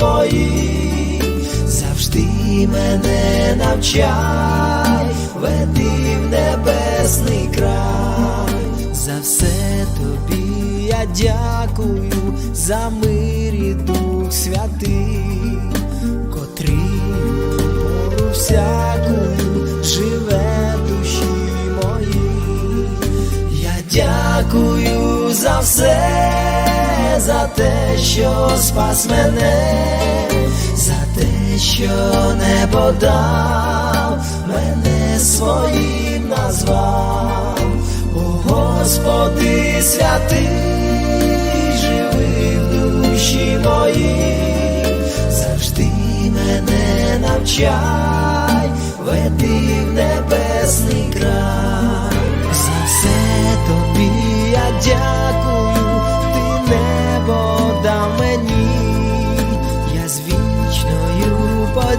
душі завжди мене навчай, веди в небесний край, за все тобі я дякую, за мир і дух святий, котрий пору всякую живе душі моїй. Я дякую за все, за те, що спас мене, за те, що небо дав, мене своїм назвав, О Господи святий, живи в душі моїй, завжди мене навчай, веди в небесний край, за все тобі я дякую,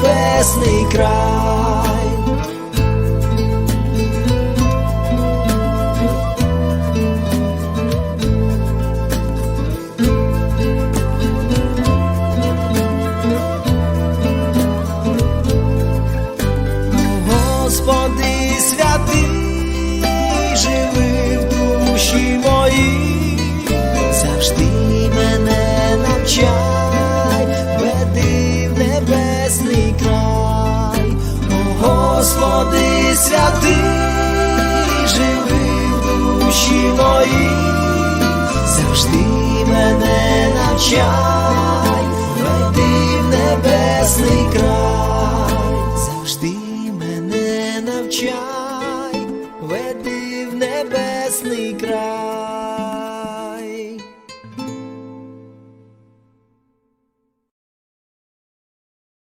небесний край. Господи святий, живи в душі моїй, завжди мене навчай,